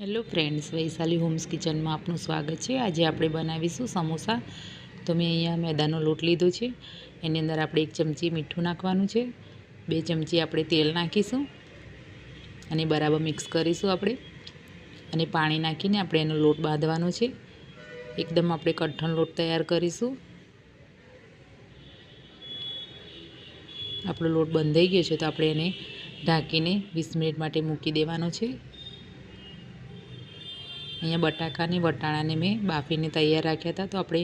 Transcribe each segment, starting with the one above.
Hello friends, Vaishali homes કિચનમાં આપનું સ્વાગત છે. આજે આપણે બનાવીશું સમોસા. તો મેં અહીંયા મેદાનો લોટ લીધો છે. એની અંદર આપણે એક ચમચી મીઠું નાખવાનું છે. બે ચમચી આપણે તેલ નાખીશું અને બરાબર મિક્સ કરીશું આપણે. અને પાણી નાખીને આપણે એનો લોટ બાંધવાનો છે. એકદમ આપણે કઠણ લોટ તૈયાર કરીશું. આપણો લોટ બંધાઈ ગયો છે તો આપણે એને ઢાંકીને વીસ મિનિટ માટે મૂકી દેવાનો છે. અહીંયા બટાકા અને વટાણાને મેં બાફીને તૈયાર રાખ્યા હતા, તો આપણે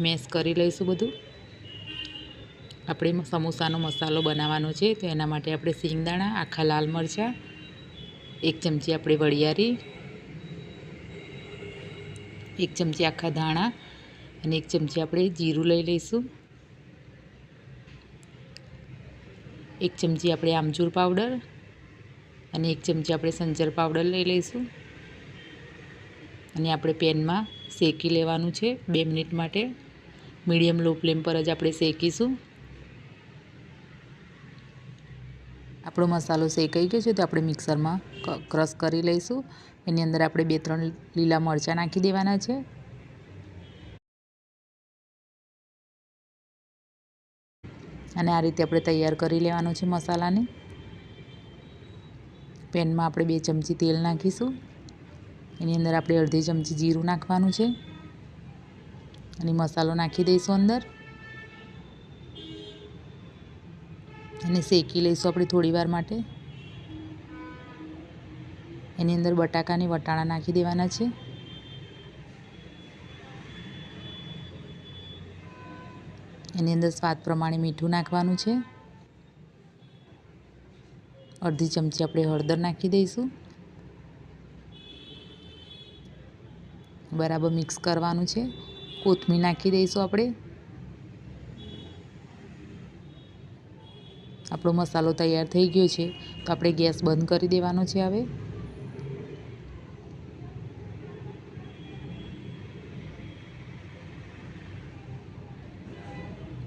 મેશ કરી લઈશું બધું. આપણે સમોસાનો મસાલો બનાવવાનો છે, તો એના માટે આપણે સિંગદાણા, આખા લાલ મરચાં, એક ચમચી આપણે વળિયારી, એક ચમચી આખા ધાણા અને એક ચમચી આપણે જીરું લઈ લઈશું. એક ચમચી આપણે આમચૂર પાવડર અને એક ચમચી આપણે સંચર પાવડર લઈ લઈશું. અને આપણે પેનમાં શેકી લેવાનું છે બે મિનિટ માટે. મીડિયમ લો ફ્લેમ પર જ આપણે શેકીશું. આપણો મસાલો શેકાઈ ગયો છે તો આપણે મિક્સરમાં ક્રશ કરી લઈશું. એની અંદર આપણે બે ત્રણ લીલા મરચાં નાખી દેવાના છે. અને આ રીતે આપણે તૈયાર કરી લેવાનો છે મસાલાને. પેનમાં આપણે બે ચમચી તેલ નાખીશું. એની અંદર આપણે અડધી ચમચી જીરું નાખવાનું છે. અને મસાલો નાખી દઈશું અંદર. અને શેકી લઈશું આપણે થોડી વાર માટે. એની અંદર બટાકાની વટાણા નાખી દેવાના છે. એની અંદર સ્વાદ પ્રમાણે મીઠું નાખવાનું છે. અડધી ચમચી આપણે હળદર નાખી દઈશું. બરાબર મિક્સ કરવાનું છે. કોથમીર નાખી દઈશું આપણે. આપણો મસાલો તૈયાર થઈ ગયો છે. તો આપણે ગેસ બંધ કરી દેવાનો છે હવે.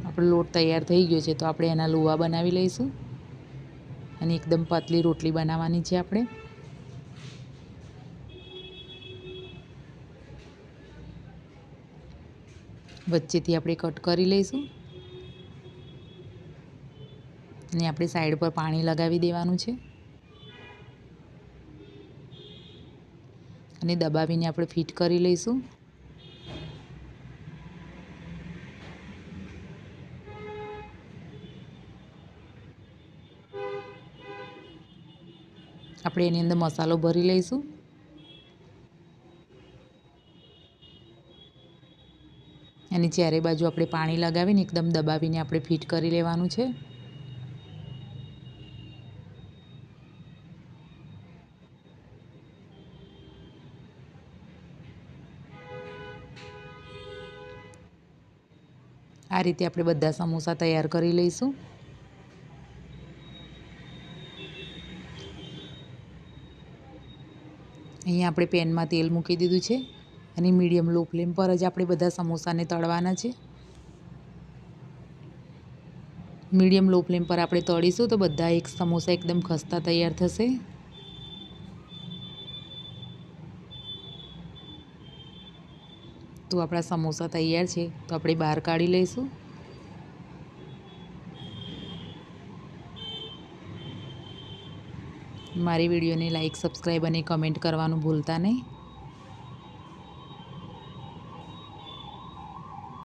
આપણો લોટ તૈયાર થઈ ગયો છે, તો આપણે એના લુવા બનાવી લઈશું. અને એકદમ પતલી રોટલી બનાવવાની છે આપણે. વચ્ચેથી આપણે કટ કરી લઈશું. અને આપણે સાઈડ પર પાણી લગાવી દેવાનું છે. અને દબાવીને આપણે ફિટ કરી લઈશું. આપણે એની અંદર મસાલો ભરી લઈશું. અને ચારે બાજુ આપણે પાણી લગાવીને એકદમ દબાવીને આપણે ફિટ કરી લેવાનું છે. આ રીતે આપણે બધા સમોસા તૈયાર કરી લઈશું. અહીંયા આપણે પેનમાં તેલ મૂકી દીધું છે. અને મીડિયમ લો ફ્લેમ પર જ આપણે બધા સમોસાને તળવાના છે. મીડિયમ લો ફ્લેમ પર આપણે તળીશું તો બધા એક સમોસા એકદમ ખસ્તા તૈયાર થશે. તો આપણા સમોસા તૈયાર છે, તો આપણે બહાર કાઢી લઈશું. મારી વિડીયોને લાઇક સબસ્ક્રાઈબ અને કમેન્ટ કરવાનું ભૂલતા નહીં.